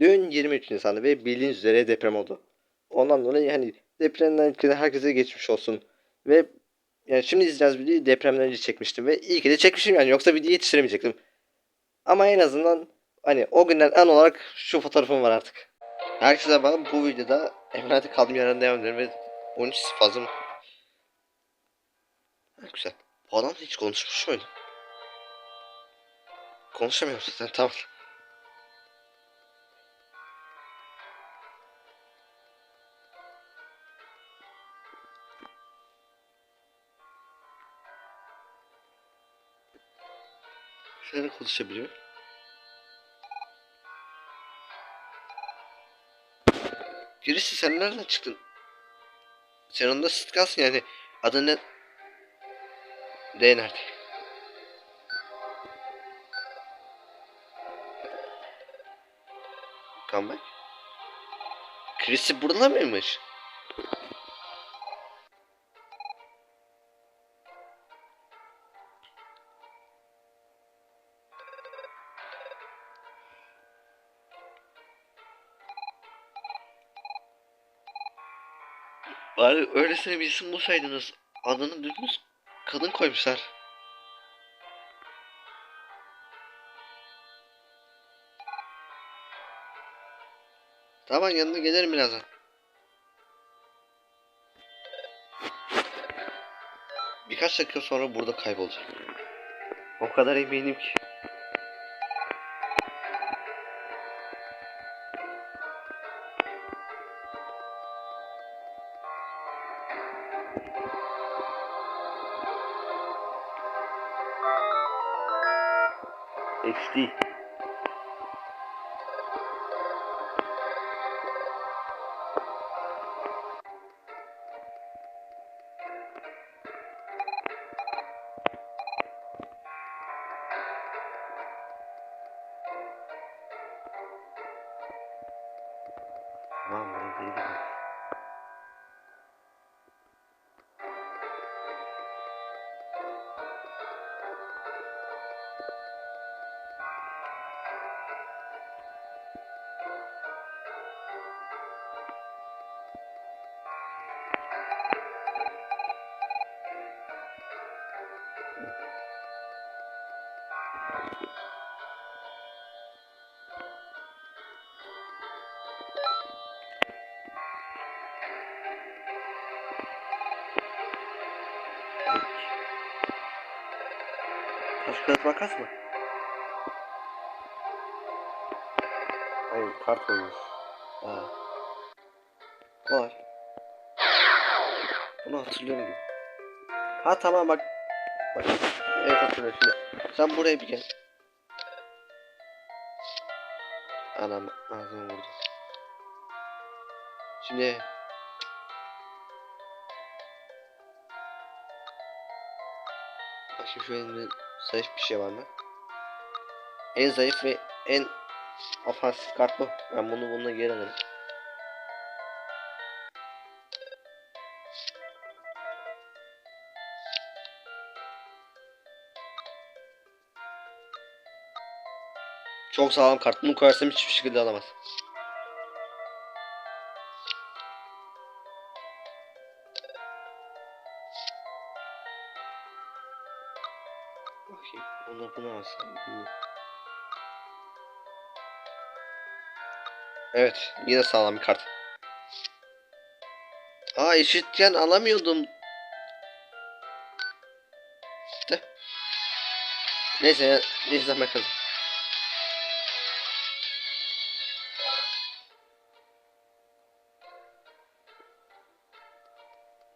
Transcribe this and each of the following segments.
Dün 23 Nisan'da ve bildiğiniz üzere deprem oldu. Ondan dolayı hani depremden önce herkese geçmiş olsun. Ve yani şimdi izleyeceğiz videoyu depremden önce çekmiştim ve iyi ki de çekmişim yani yoksa videoyu yetiştiremeyecektim. Ama en azından hani o günden an olarak şu fotoğrafım var artık. Herkese merhaba bu videoda emanete kaldığım yerden devam ediyorum ve 13 fazım. Ha, güzel. Bu adam hiç konuşmuş muydu? Konuşamıyorum zaten tamam. Şöyle konuşabiliyor. Birisi sen nereden çıktın? Sen onda sit yani. Adın ne? D nerede? Comeback. Chris'i burada mıymış? Bari öylesine bir isim bulsaydınız. Adını düzgün kadın koymuşlar. Tamam yanına gelirim birazdan. Birkaç dakika sonra burada kaybolacağım. O kadar eminim ki. 60 kağıt makas mı? Hayır kart olmuş. Aa. Kolay. Bunu hatırlıyorum. Ha tamam bak. Bak. Evet hatırlıyorum şimdi. Sen buraya bir gel. Anam ağzıma vurdu. Şimdi Bakayım şu elimde zayıf bir şey var mı? En zayıf ve en ofansif kart bu. Ben bunu bununla geri alırım. Çok sağlam kart. Bunu koyarsam hiçbir şekilde alamaz. Evet. Yine sağlam bir kart. Aa eşitken alamıyordum. De. Neyse. Bir zahmet kazan.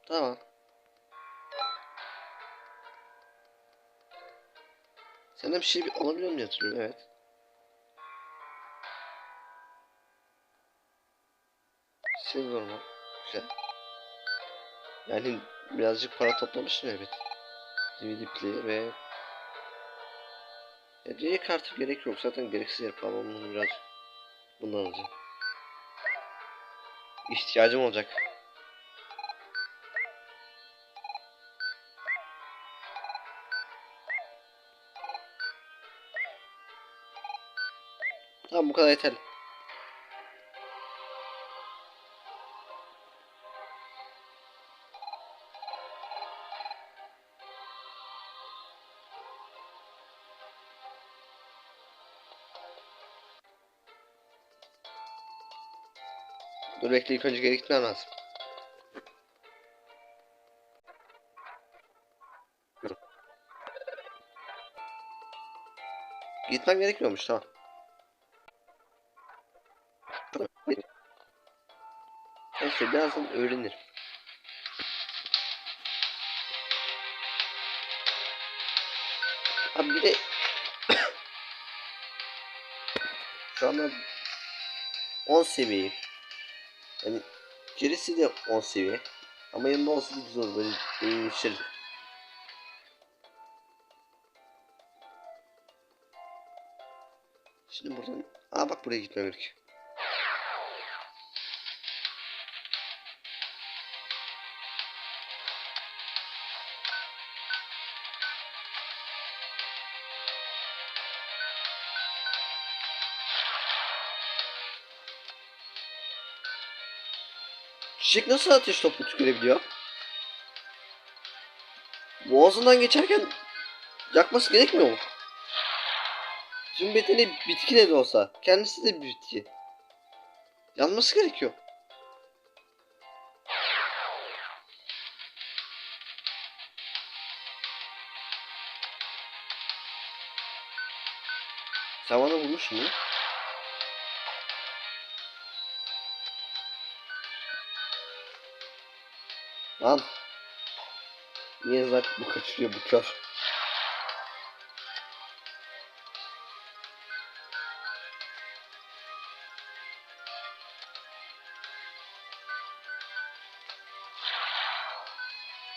Tamam. Senden bir şey alabiliyor muyum diye hatırlıyorum. Evet. Güzel. Yani birazcık para toplamıştım evet. DVD player ve diğer kartı gerek yok zaten gereksiz yer pahalı biraz bundan alacağım. İhtiyacım olacak. Tamam bu kadar yeterli. Bekle ilk önce geri gitmem lazım. Gitmem gerekmiyormuş tamam. Neyse birazdan öğrenirim. Abi bir de şu anda 10 seviye. Yani gerisi de 10 seviye. Ama yanında olsa da güzel olur. Böyle işlerim. Şimdi buradan... Aa bak buraya gitmem gerek. Çiçek nasıl ateş topu tükerebiliyor? Boğazından geçerken yakması gerekmiyor mu? Tüm bedeni bitki ne de olsa. Kendisi de bir bitki. Yanması gerekiyor. Sen bana vurmuşsun mu? Lan. Niye zaten bu kaçırıyor bu kör?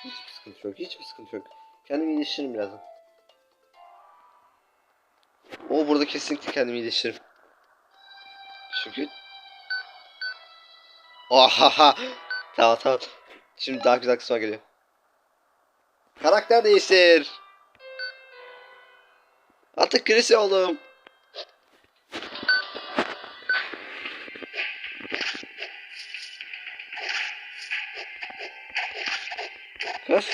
Hiçbir sıkıntı yok. Hiçbir sıkıntı yok. Kendimi iyileştiririm birazdan. O burada kesinlikle kendimi iyileştiririm. Çünkü Ohaha. tamam tamam. Şimdi daha güzel kısma geliyor. Karakter değiştir. Artık Chris'e oğlum. Kız.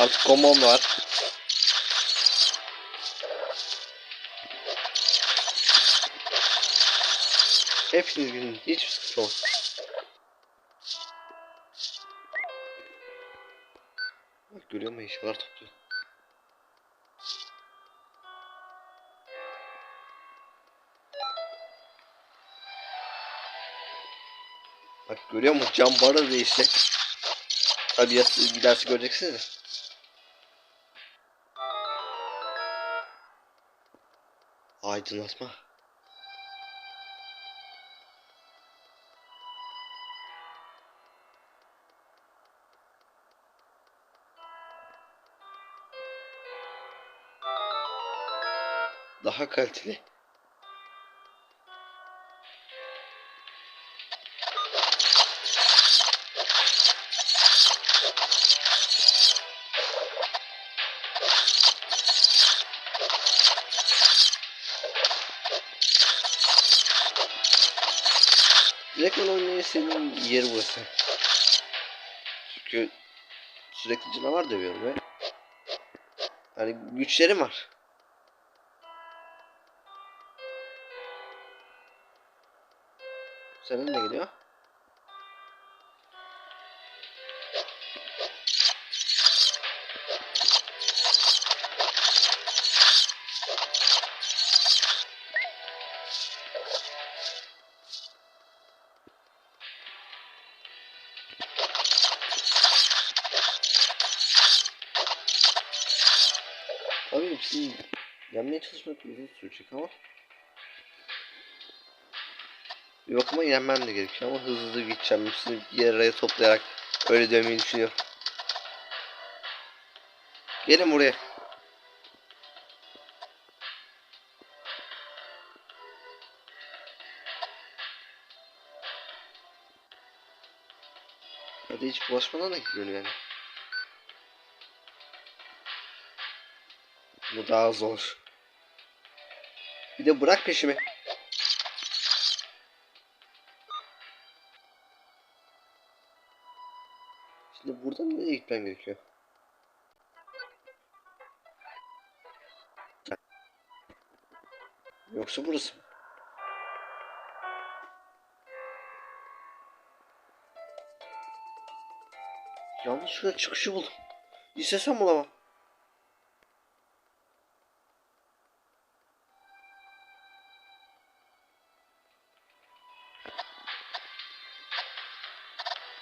Artık kombom var. Hepsiniz gidin. Hiçbir sıkıntı olmaz. Bak görüyor musun eşyalar topluyor. Bak görüyor musun? Cam barı değişti. Tabii ya bir dersi göreceksiniz. de. Aydınlatma. Daha kaliteli. Direkt ben oynamayı istediğim yer burası. Çünkü sürekli canavar dövüyorum ve hani güçlerim var. Senin ne geliyor? Tabii hepsini yenmeye çalışmak uzun sürecek ama bakıma yenmem de gerekiyor ama hızlı hızlı gideceğim. Hepsini bir araya toplayarak öyle dönmeyi düşünüyorum. Gelin buraya. Hadi hiç bulaşmadan da gidiyor yani. Bu daha zor. Bir de bırak peşimi. buradan nereye gitmem gerekiyor? Yoksa burası mı? Yanlışlıkla çıkışı buldum. İstesem bulamam.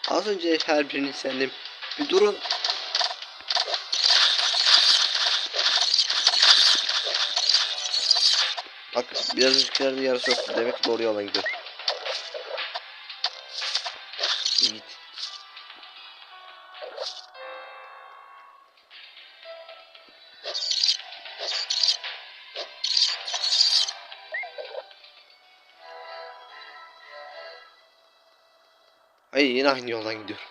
Az önce her birini sendim. Bir durun. Bak biraz öncekilerde yarısı yoktu. Demek doğru yola gidiyor. Git. Ay yine aynı yoldan gidiyorum.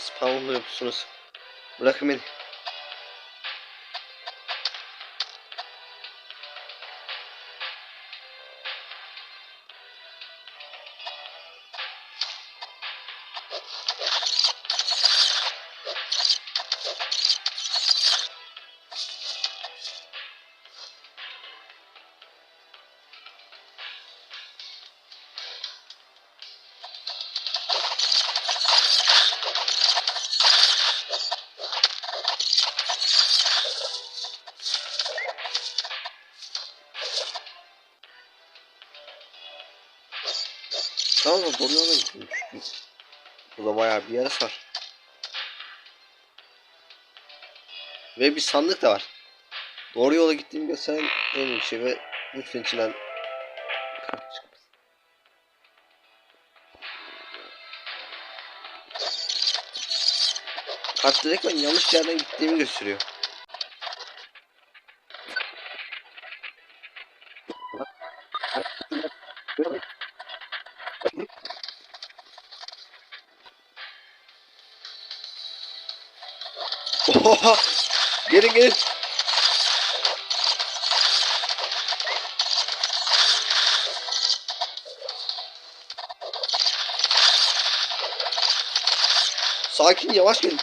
Spam yapıyorsunuz. Bırakın beni. Tamam mı? Doğru yola gidiyorum çünkü. Burada bayağı bir yarası var. Ve bir sandık da var. Doğru yola gittiğimi gösteren en iyi şey ve lütfen içinden Direkt ben yanlış yerden gittiğimi gösteriyor. Oha! Gelin gelin. Sakin yavaş gelin.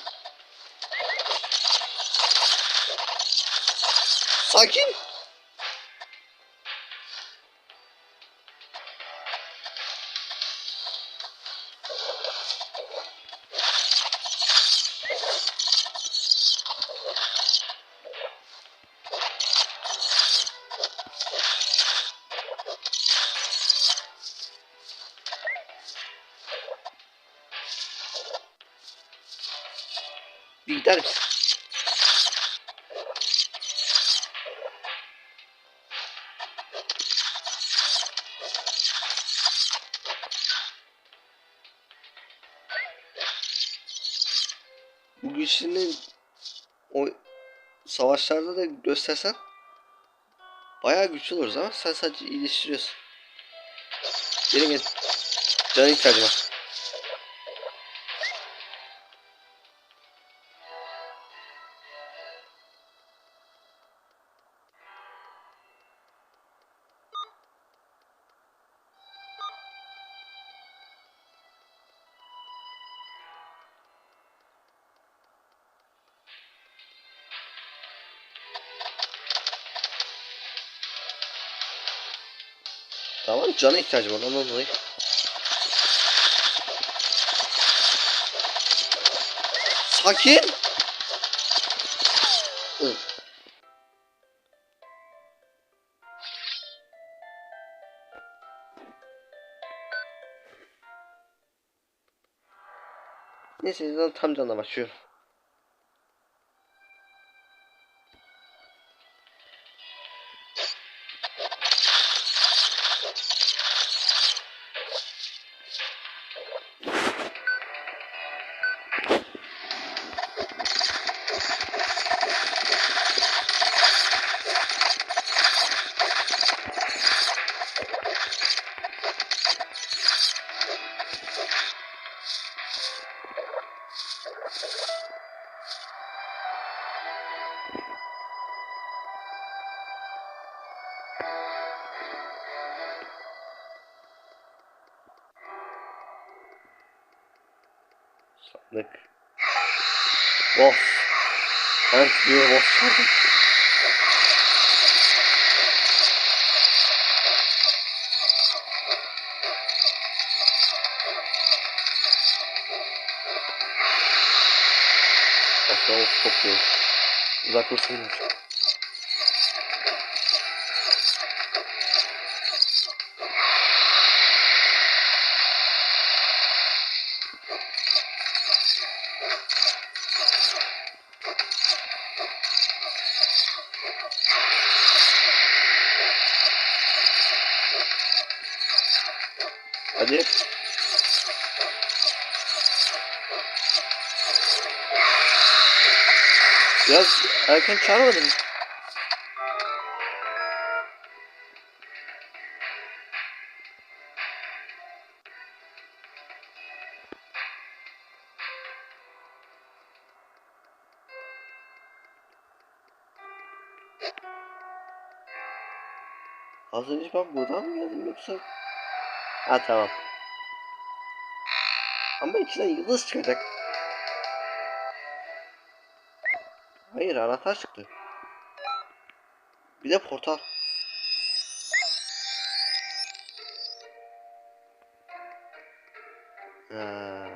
Sakin. Gider misin? Güçlerini o savaşlarda da göstersen bayağı güçlü oluruz ama sen sadece iyileştiriyorsun. Gelin gelin. Canın ihtiyacı var. Tamam cana ihtiyacım var ondan dolayı. Sakin. Hı. Neyse tam canla başlıyorum. Boss. Evet bir boss çıkardım. Aslında o çok iyi. Uzak dursun. Erken çağırmadın mı? Az önce ben buradan mı geldim yoksa? Ha tamam. Ama içinden yıldız çıkacak. Hayır anahtar çıktı. Bir de portal. Ha.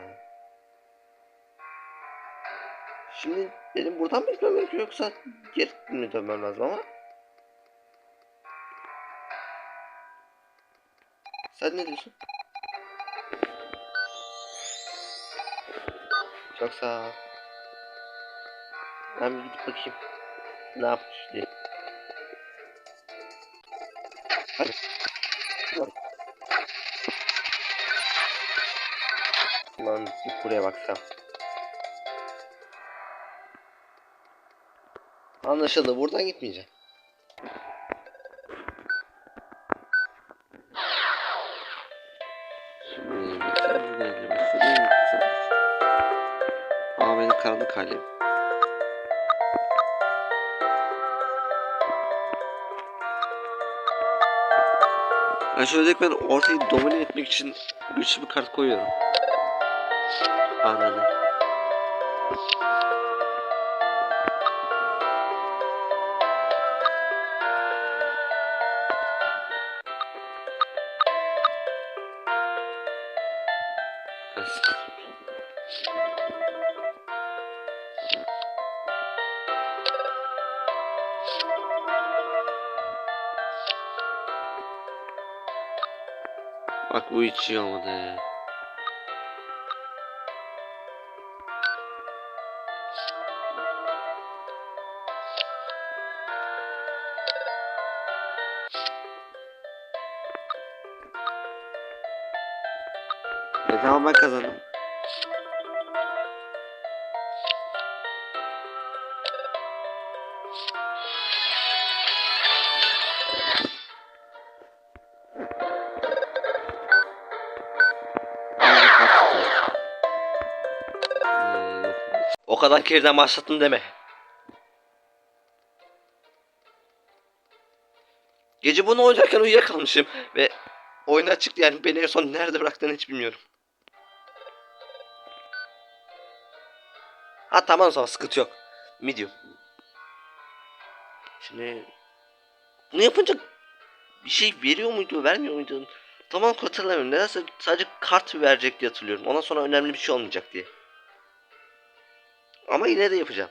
Şimdi benim buradan mı gitmem gerekiyor yoksa geri mi dönmem lazım ama? Sen ne diyorsun? Çok sağ ol. Ben bir gidip bakayım. Ne yapmış diye. Hadi. Lan buraya baksam. Anlaşıldı. Buradan gitmeyeceğim. Ben şöyle ben ortayı domine etmek için güçlü bir kart koyuyorum. Anladım. Bak bu hiç iyi olmadı. E tamam ben O kadar geriden başlattın deme. Gece bunu oynarken uyuyakalmışım ve oyun açık yani beni en son nerede bıraktığını hiç bilmiyorum. Ha tamam o zaman sıkıntı yok. Medium. Şimdi bunu yapınca bir şey veriyor muydu vermiyor muydu? Tamam hatırlamıyorum. Nedense sadece kart verecek diye hatırlıyorum. Ondan sonra önemli bir şey olmayacak diye. Ama yine de yapacağım.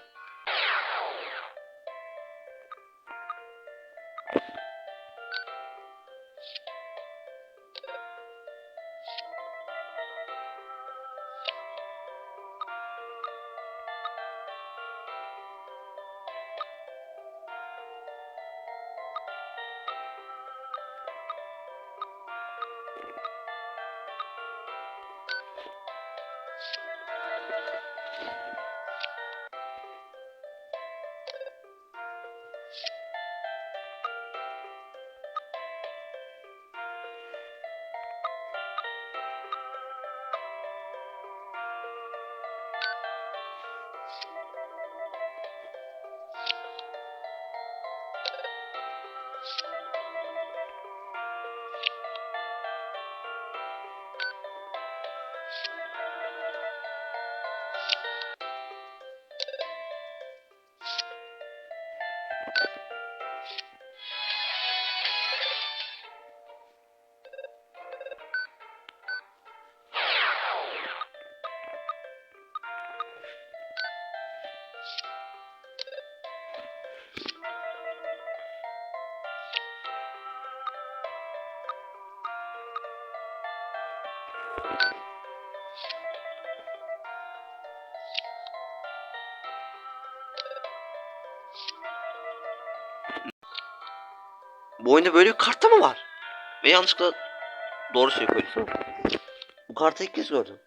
Bu oyunda böyle bir kartta mı var? Ve yanlışlıkla doğru şey koydum. Bu kartı ilk kez gördüm.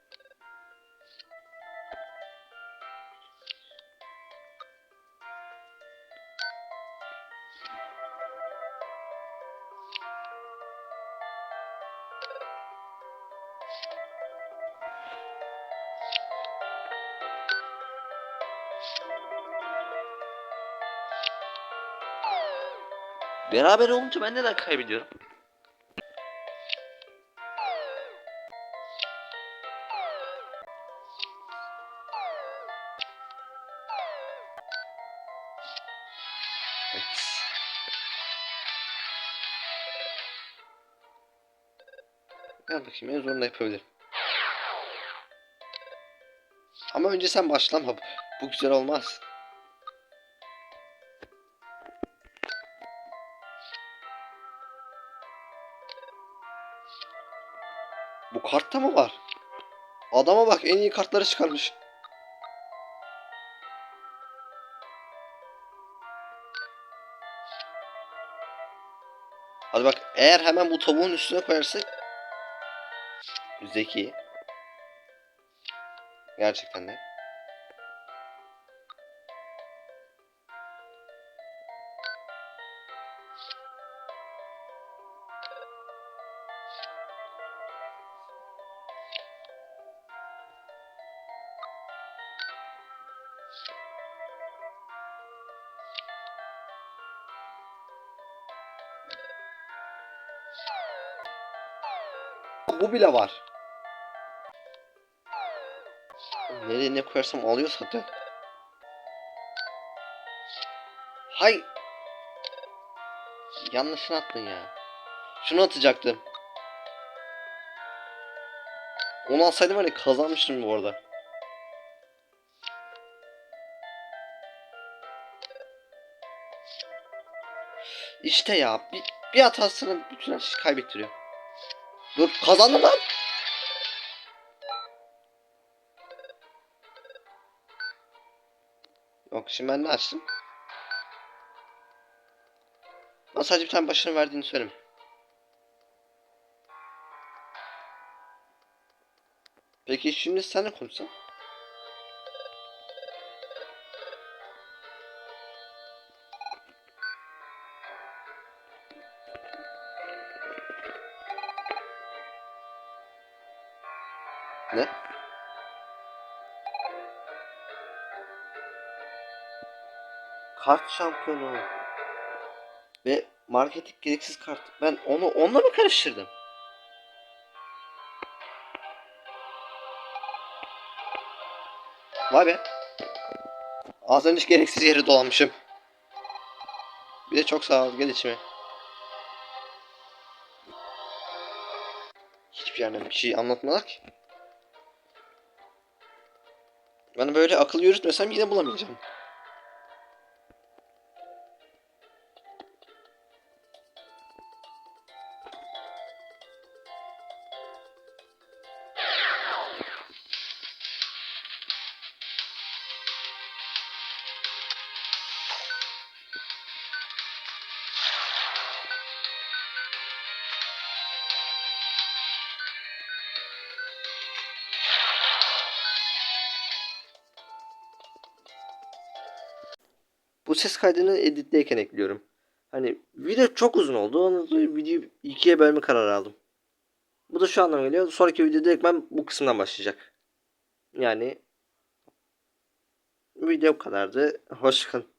Beraber olunca ben neden kaybediyorum? Evet. Gel bakayım en zorunda yapabilirim. Ama önce sen başlama. Bu güzel olmaz. Bu kartta mı var? Adama bak en iyi kartları çıkarmış. Hadi bak eğer hemen bu tavuğun üstüne koyarsak Zeki Gerçekten de Bile var. Nereye ne koyarsam alıyor zaten. Hay. Yanlışını attın ya. Şunu atacaktım. Onu alsaydım hani kazanmıştım bu arada. İşte ya bir, bir hatasını bütün her şeyi kaybettiriyor. Dur kazandım lan. Yok şimdi ben ne açtım? Ben sadece bir tane başarı verdiğini söyleyeyim. Peki şimdi sen ne konuşsan? Ne? Kart şampiyonu. Ve marketing gereksiz kart. Ben onu onunla mı karıştırdım? Vay be. Az önce gereksiz yere dolanmışım. Bir de çok sağ ol. Gel içime. Hiçbir yerden bir şey anlatmadılar ki. Ben böyle akıl yürütmesem yine bulamayacağım. Bu ses kaydını editleyken ekliyorum. Hani video çok uzun oldu. Ondan dolayı videoyu ikiye bölme kararı aldım. Bu da şu anlama geliyor. Sonraki videoda ben bu kısımdan başlayacak. Yani video bu kadardı. Hoşçakalın.